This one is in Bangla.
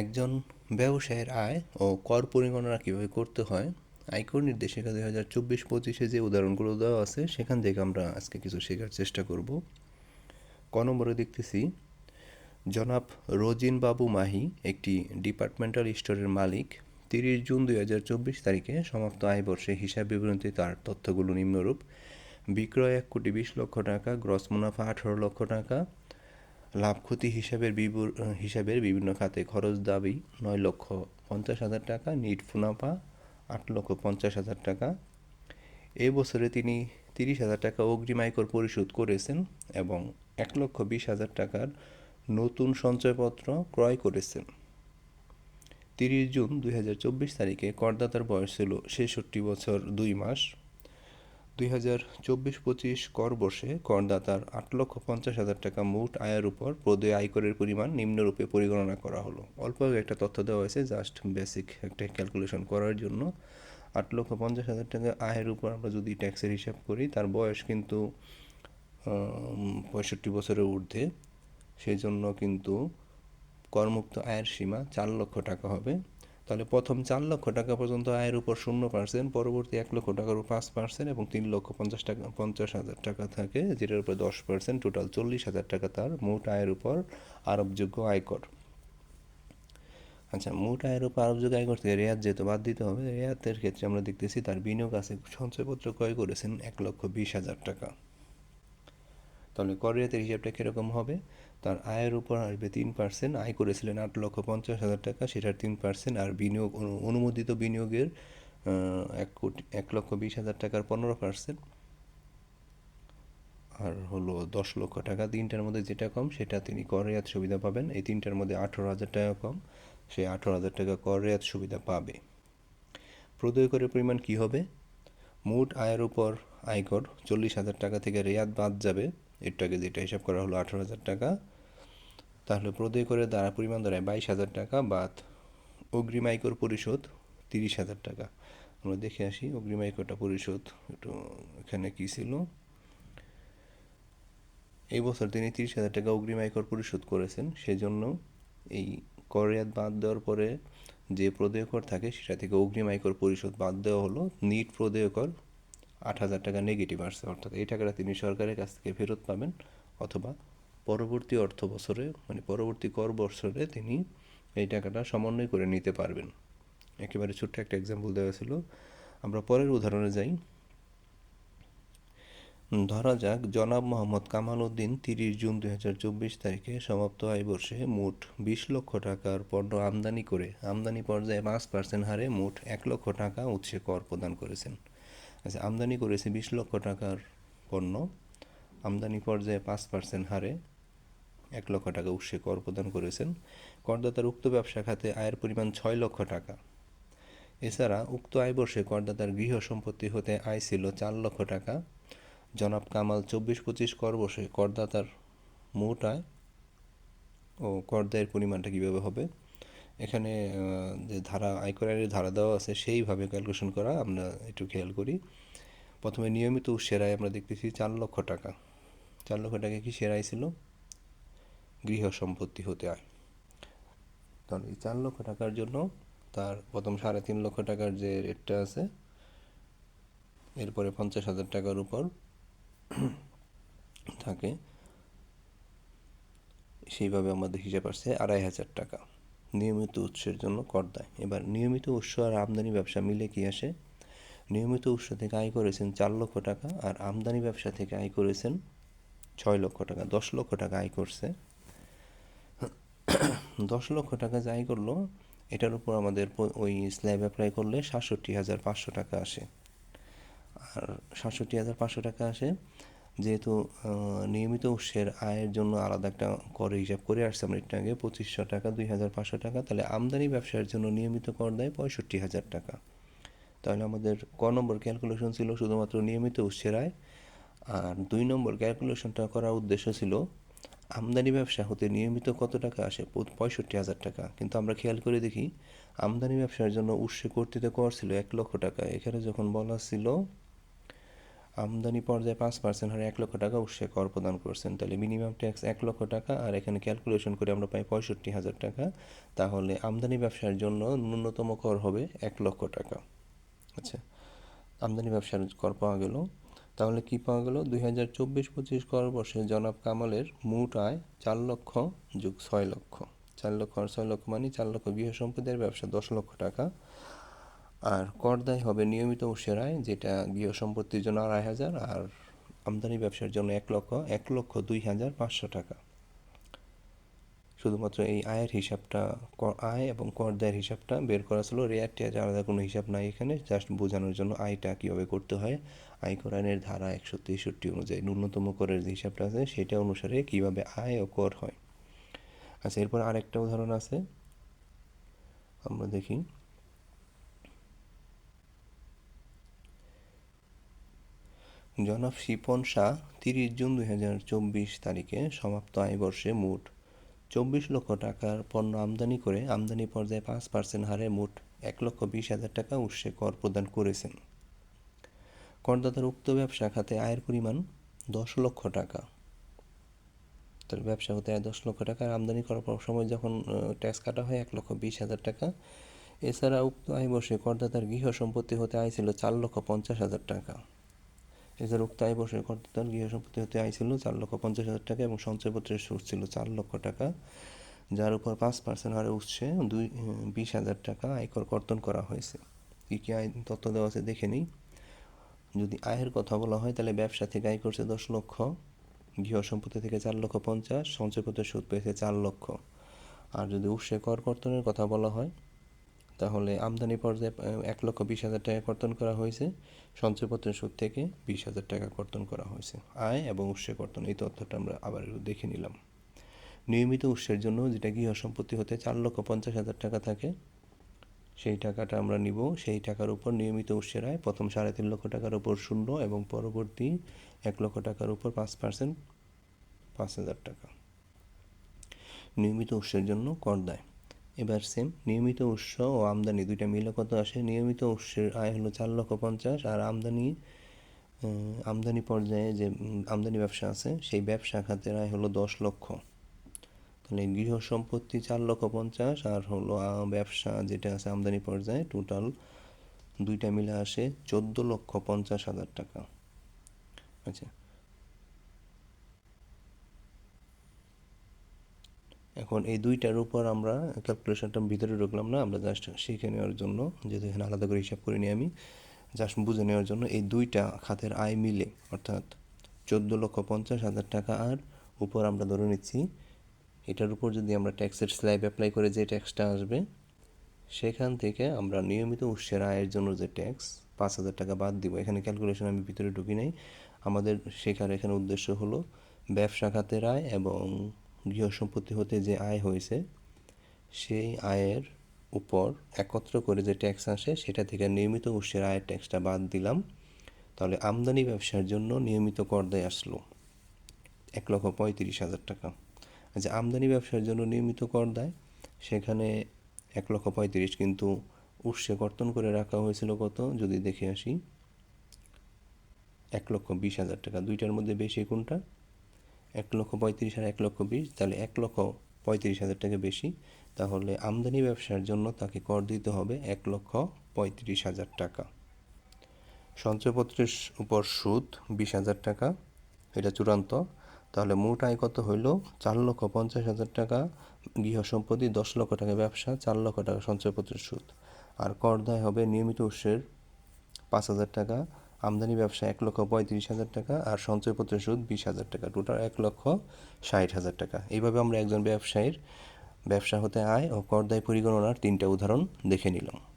একজন ব্যবসায়ীর আয় ও কর পরিগণনা কীভাবে করতে হয়, আয়কর নির্দেশিকা দুই হাজার চব্বিশ পঁচিশে যে উদাহরণগুলো দেওয়া আছে, সেখান থেকে আমরা আজকে কিছু শেখার চেষ্টা করব। ক নম্বরে দেখতেছি, জনাব রোজিন বাবু মাহি একটি ডিপার্টমেন্টাল স্টোরের মালিক, তিরিশ জুন দুই হাজার চব্বিশ তারিখে সমাপ্ত আয় বর্ষে হিসাব বিবরণীতে তার তথ্যগুলো নিম্নরূপ। বিক্রয় এক কোটি বিশ লক্ষ টাকা, গ্রস মুনাফা আঠারো লক্ষ টাকা লাভ ক্ষতি হিসাবের হিসাবের বিভিন্ন খাতে খরচ দাবি নয় লক্ষ পঞ্চাশ হাজার টাকা, নিট মুনাফা আট লক্ষ পঞ্চাশ হাজার টাকা। এ বছরে তিনি তিরিশ হাজার টাকা অগ্রিম আয়কর পরিশোধ করেছেন এবং এক লক্ষ বিশ হাজার টাকার নতুন সঞ্চয়পত্র ক্রয় করেছেন। তিরিশ জুন দুই হাজার চব্বিশ তারিখে করদাতার বয়স ছিল ছেষট্টি বছর দুই মাস। দুই হাজার চব্বিশ পঁচিশ কর বর্ষে করদাতার আট লক্ষ পঞ্চাশ হাজার টাকা মোট আয়ের উপর প্রদেয় আয়করের পরিমাণ নিম্নরূপে পরিগণনা করা হলো। অল্প একটা তথ্য দেওয়া হয়েছে জাস্ট বেসিক একটা ক্যালকুলেশন করার জন্য। আট লক্ষ পঞ্চাশ হাজার টাকা আয়ের উপর আমরা যদি ট্যাক্সের হিসাব করি, তার বয়স কিন্তু পঁয়ষট্টি বছরের ঊর্ধ্বে। সেই জন্য কিন্তু করমুক্ত আয়ের সীমা চার লক্ষ টাকা হবে। তাহলে প্রথম চার লক্ষ টাকা পর্যন্ত আয়ের উপর শূন্য পার্সেন্ট পরবর্তী এক লক্ষ টাকার উপর পাঁচ পার্সেন্ট এবং তিন লক্ষ পঞ্চাশ টাকা, পঞ্চাশ হাজার টাকা থাকে, যেটার উপর দশ পার্সেন্ট টোটাল চল্লিশ হাজার টাকা তার মোট আয়ের উপর আরোপযোগ্য আয়কর। আচ্ছা মোট আয়ের উপর আরোপযোগ্য আয়কর থেকে রেয়াত যেহেতু বাদ দিতে হবে, রেয়াতের ক্ষেত্রে আমরা দেখতেছি তার বিনিয়োগ আছে সঞ্চয়পত্র ক্রয় করেছেন এক লক্ষ বিশ হাজার টাকা। তাহলে কর রেয়াতের হিসাবটা কীরকম হবে? তার আয়ের উপর আসবে তিন পার্সেন্ট আয় করেছিলেন আট লক্ষ পঞ্চাশ হাজার টাকা, সেটার তিন পার্সেন্ট আর বিনিয়োগ অনুমোদিত বিনিয়োগের এক কোটি, এক লক্ষ বিশ হাজার টাকার পনেরো পার্সেন্ট আর হলো দশ লক্ষ টাকা, তিনটার মধ্যে যেটা কম, সেটা তিনি কর রেয়াত সুবিধা পাবেন। এই তিনটার মধ্যে আঠেরো হাজার টাকা কম, সে আঠেরো হাজার টাকা কর রেয়াত সুবিধা পাবে। প্রদেয় করের পরিমাণ কি হবে? মোট আয়ের উপর আয়কর চল্লিশ হাজার টাকা থেকে রেয়াত বাদ যাবে। এরটাকে যেটা হিসাব করা হলো আঠেরো হাজার টাকা। তাহলে প্রদেয় করে দ্বারা পরিমাণ দাঁড়ায় বাইশ হাজার টাকা, বাদ অগ্রিম আয়কর পরিশোধ তিরিশ হাজার টাকা। আমরা দেখে আসি অগ্রিম আয়করটা পরিশোধ একটু এখানে কী ছিল। এই বছর তিনি তিরিশ হাজার টাকা অগ্রিম আয়কর পরিশোধ করেছেন, সেজন্য এই করয়াত বাদ দেওয়ার পরে যে প্রদেয় কর থাকে সেটা থেকে অগ্রিম আয়কর পরিশোধ বাদ দেওয়া হলো। নিট প্রদেয় কর আট হাজার টাকা নেগেটিভ আসছে। অর্থাৎ এই টাকাটা তিনি সরকারের কাছ থেকে ফেরত পাবেন অথবা পরবর্তী অর্থ বছরে মানে পরবর্তী কর বছরে তিনি এই টাকাটা সমন্বয় করে নিতে পারবেন। একেবারে ছোট্ট একটা এক্সাম্পল দেওয়া ছিল। আমরা পরের উদাহরণে যাই। ধরা যাক, জনাব মোহাম্মদ কামাল উদ্দিন তিরিশ জুন দুই হাজার চব্বিশ তারিখে সমাপ্ত আয় বর্ষে মোট বিশ লক্ষ টাকার পণ্য আমদানি করে, আমদানি পর্যায়ে পাঁচ পার্সেন্ট হারে মোট এক লক্ষ টাকা উৎসে কর প্রদান করেছেন। আচ্ছা আমদানি করেছে বিশ লক্ষ টাকার পণ্য। আমদানি পর্যায়ে পাঁচ পার্সেন্ট হারে এক লক্ষ টাকা উৎসে কর প্রদান করেছেন। করদাতার উক্ত ব্যবসা খাতে আয়ের পরিমাণ ছয় লক্ষ টাকা। এছাড়া উক্ত আয় বর্ষে করদাতার গৃহ সম্পত্তি হতে আয় ছিল চার লক্ষ টাকা। জনাব কামাল চব্বিশ পঁচিশ কর বসে করদাতার মোট আয় ও করদায়ের পরিমাণটা কীভাবে হবে? এখানে যে ধারা আয়করের ধারা দেওয়া আছে, সেইভাবে ক্যালকুলেশন করা আমরা একটু খেয়াল করি। প্রথমে নিয়মিত সেরায় আমরা দেখতেছি চার লক্ষ টাকা। চার লক্ষ টাকা কি সেরাই ছিল? গৃহ সম্পত্তি হতে আয় কারণ এই চার লক্ষ টাকার জন্য তার প্রথম সাড়ে তিন লক্ষ টাকার যে রেটটা আছে, এরপরে পঞ্চাশ হাজার টাকার উপর থাকে, সেইভাবে আমাদের হিসাব আসছে আড়াই হাজার টাকা। নিয়মিত উৎসের জন্য কর দেয়। এবার নিয়মিত উৎস আর আমদানি ব্যবসা মিলে কি আসে? নিয়মিত উৎস থেকে আয় করেছেন চার লক্ষ টাকা আর আমদানি ব্যবসা থেকে আয় করেছেন ছয় লক্ষ টাকা, দশ লক্ষ টাকা আয় করছে। দশ লক্ষ টাকা যে আয় করল, এটার উপর আমাদের ওই স্ল্যাব অ্যাপ্লাই করলে সাতষট্টি হাজার পাঁচশো টাকা আসে। আর সাতষট্টি হাজার পাঁচশো টাকা আসে। যেহেতু নিয়মিত উৎসের আয়ের জন্য আলাদা একটা কর হিসাব করে আসছে আমরা একটু আগে, পঁচিশশো টাকা, দুই হাজার পাঁচশো টাকা, তাহলে আমদানি ব্যবসার জন্য নিয়মিত কর দেয় পঁয়ষট্টি হাজার টাকা। তাহলে আমাদের ক নম্বর ক্যালকুলেশন ছিল শুধুমাত্র নিয়মিত উৎসের আয়, আর দুই নম্বর ক্যালকুলেশনটা করার উদ্দেশ্য ছিল আমদানি ব্যবসা হতে নিয়মিত কত টাকা আসে? পঁয়ষট্টি হাজার টাকা। কিন্তু আমরা খেয়াল করে দেখি, আমদানি ব্যবসার জন্য উৎসে কর্তৃত্ব কর ছিল এক লক্ষ টাকা। এখানে যখন বলা ছিল আমদানি পর্যায়ে পাঁচ পার্সেন্ট হারে এক লক্ষ টাকা উৎসে কর প্রদান করছেন। তাহলে মিনিমাম ট্যাক্স এক লক্ষ টাকা আর এখানে ক্যালকুলেশন করে আমরা পাই পঁয়ষট্টি হাজার টাকা। তাহলে আমদানি ব্যবসার জন্য ন্যূনতম কর হবে এক লক্ষ টাকা। আচ্ছা আমদানি ব্যবসার কর পাওয়া গেল। তাহলে কি পাওয়া গেল? দুই হাজার চব্বিশ পঁচিশ কর বর্ষে জনাব কামালের মোট আয় চার লক্ষ যোগ ছয় লক্ষ। চার লক্ষ আর ছয় লক্ষ মানে চার লক্ষ গৃহ সম্পদের ব্যবসা দশ লক্ষ টাকা। আর করদায় হবে নিয়মিত উৎসের আয় যেটা গৃহ সম্পত্তির জন্য আড়াই হাজার আর আমদানি ব্যবসার জন্য এক লক্ষ এক লক্ষ দুই হাজার পাঁচশো টাকা। শুধুমাত্র এই আয়ের হিসাবটা আয় এবং কর করদায়ের হিসাবটা বের করা ছিল। রেয়ার টেয়ার আলাদা কোনো হিসাব নাই এখানে, জাস্ট বোঝানোর জন্য আয়টা কীভাবে করতে হয়। আয়কর আইনের ধারা একশো তেষট্টি অনুযায়ী ন্যূনতম করের যে হিসাবটা আছে, সেটা অনুসারে কীভাবে আয় ও কর হয়। আচ্ছা এরপর আরেকটা উদাহরণ আছে। আমরা দেখি। জনাব শিপন শাহ, তিরিশ জুন দুই হাজার চব্বিশ তারিখে সমাপ্ত আয় বর্ষে মোট চব্বিশ লক্ষ টাকার পণ্য আমদানি করে আমদানি পর্যায়ে পাঁচ পার্সেন্ট হারে মোট এক লক্ষ বিশ হাজার টাকা উৎসে কর প্রদান করেছেন। করদাতার উক্ত ব্যবসা খাতে আয়ের পরিমাণ দশ লক্ষ টাকা। তার ব্যবসা হতে আয় দশ লক্ষ টাকা আমদানি করার সময় যখন ট্যাক্স কাটা হয় এক লক্ষ বিশ হাজার টাকা। এছাড়া উক্ত আয় বসে করদাতার গৃহ সম্পত্তি হতে আয় ছিল চার লক্ষ পঞ্চাশ হাজার টাকা। এছাড়া উক্ত আয় বসে করদাতার গৃহ সম্পত্তি হতে আয় ছিল চার লক্ষ পঞ্চাশ হাজার টাকা এবং সঞ্চয়পত্রের সুদ ছিল চার লক্ষ টাকা, যার উপর পাঁচ পার্সেন্ট হারে উঠছে দুই, বিশ হাজার টাকা আয়কর কর্তন করা হয়েছে। কী কী আয় তথ্য দেওয়া আছে দেখে নিই। যদি আয়ের কথা বলা হয়, তাহলে ব্যবসা থেকে আয় করছে দশ লক্ষ, গৃহ সম্পত্তি থেকে চার লক্ষ পঞ্চাশ, সঞ্চয়পত্রের সুদ পেয়েছে চার লক্ষ। আর যদি উৎসে কর কর্তনের কথা বলা হয় তাহলে আমদানি পর্যায়ে এক লক্ষ বিশ হাজার টাকা কর্তন করা হয়েছে। সঞ্চয়পত্রের সুদ থেকে বিশ হাজার টাকা কর্তন করা হয়েছে। আয় এবং উৎসে কর্তন, এই তথ্যটা আমরা আবার দেখে নিলাম। নিয়মিত উৎসের জন্য যেটা গৃহ সম্পত্তি হতে চার লক্ষ পঞ্চাশ হাজার টাকা থাকে, সেই টাকাটা আমরা নিব। সেই টাকার উপর নিয়মিত উৎসের আয়, প্রথম সাড়ে তিন লক্ষ টাকার উপর শূন্য এবং পরবর্তী এক লক্ষ টাকার উপর পাঁচ পার্সেন্ট, পাঁচ হাজার টাকা। নিয়মিত উৎসের জন্য কর দেয়। এবার সেম নিয়মিত উৎস ও আমদানি দুইটা মিলে কত আসে? নিয়মিত উৎসের আয় হলো চার লক্ষ পঞ্চাশ, আর আমদানি আমদানি পর্যায়ে যে আমদানি ব্যবসা আছে, সেই ব্যবসা খাতের আয় হলো দশ লক্ষ। তাহলে গৃহ সম্পত্তি চার লক্ষ পঞ্চাশ, আর হলো ব্যবসা যেটা আছে আমদানি পর্যায়ে টোটাল দুইটা মিলে আসে চোদ্দ লক্ষ পঞ্চাশ হাজার টাকা। আচ্ছা। এখন এই দুইটার উপর আমরা ক্যালকুলেশনটা ভিতরে ঢুকলাম না, আমরা জাস্ট শিখে নেওয়ার জন্য, যেহেতু এখানে আলাদা করে হিসাব করে নিই আমি জাস্ট বুঝে নেওয়ার জন্য এই দুইটা খাতের আয় মিলে, অর্থাৎ চোদ্দ লক্ষ পঞ্চাশ হাজার টাকা আর উপর আমরা ধরে নিচ্ছি, এটার উপর যদি আমরা ট্যাক্সের স্ল্যাব অ্যাপ্লাই করে যে ট্যাক্সটা আসবে, সেখান থেকে আমরা নিয়মিত উৎসের আয়ের জন্য যে ট্যাক্স পাঁচ হাজার টাকা বাদ দিব। এখানে ক্যালকুলেশন আমি ভিতরে ঢুকি নাই। আমাদের শেখার এখানে উদ্দেশ্য হলো ব্যবসা খাতের আয় এবং গৃহ সম্পত্তি হতে যে আয় হয়েছে, সেই আয়ের উপর একত্র করে যে ট্যাক্স আসে, সেটা থেকে নিয়মিত উৎসের আয়ের ট্যাক্সটা বাদ দিলাম। তাহলে আমদানি ব্যবসার জন্য নিয়মিত কর দেয় আসলো এক লক্ষ পঁয়ত্রিশ হাজার টাকা। আচ্ছা আমদানি ব্যবসার জন্য নিয়মিত কর দেয়, সেখানে এক লক্ষ পঁয়ত্রিশ, কিন্তু উৎসে কর্তন করে রাখা হয়েছিল কত? যদি দেখে আসি, এক লক্ষ বিশ হাজার টাকা। দুইটার মধ্যে বেশি কোনটা? এক লক্ষ পঁয়ত্রিশ আর এক লক্ষ বিশ, তাহলে এক লক্ষ পঁয়ত্রিশ হাজার টাকা বেশি। তাহলে আমদানি ব্যবসার জন্য তাকে কর দিতে হবে এক লক্ষ পঁয়ত্রিশ হাজার টাকা। সঞ্চয়পত্রের উপর সুদ বিশ হাজার টাকা, এটা চূড়ান্ত। তাহলে মোট আয় কত হইল? চার লক্ষ পঞ্চাশ হাজার টাকা গৃহ সম্পত্তি দশ লক্ষ টাকা ব্যবসা, চার লক্ষ টাকা সঞ্চয়পত্রের সুদ। আর কর দায় হবে নিয়মিত উৎসের পাঁচ হাজার টাকা আমদানি ব্যবসা এক লক্ষ পঁয়ত্রিশ হাজার টাকা আর সঞ্চয়পত্রের সুদ বিশ হাজার টাকা। টোটাল এক লক্ষ ষাট হাজার টাকা। এইভাবে আমরা একজন ব্যবসায়ীর ব্যবসা হতে আয় ও করদায় পরিগণনার তিনটা উদাহরণ দেখে নিলাম।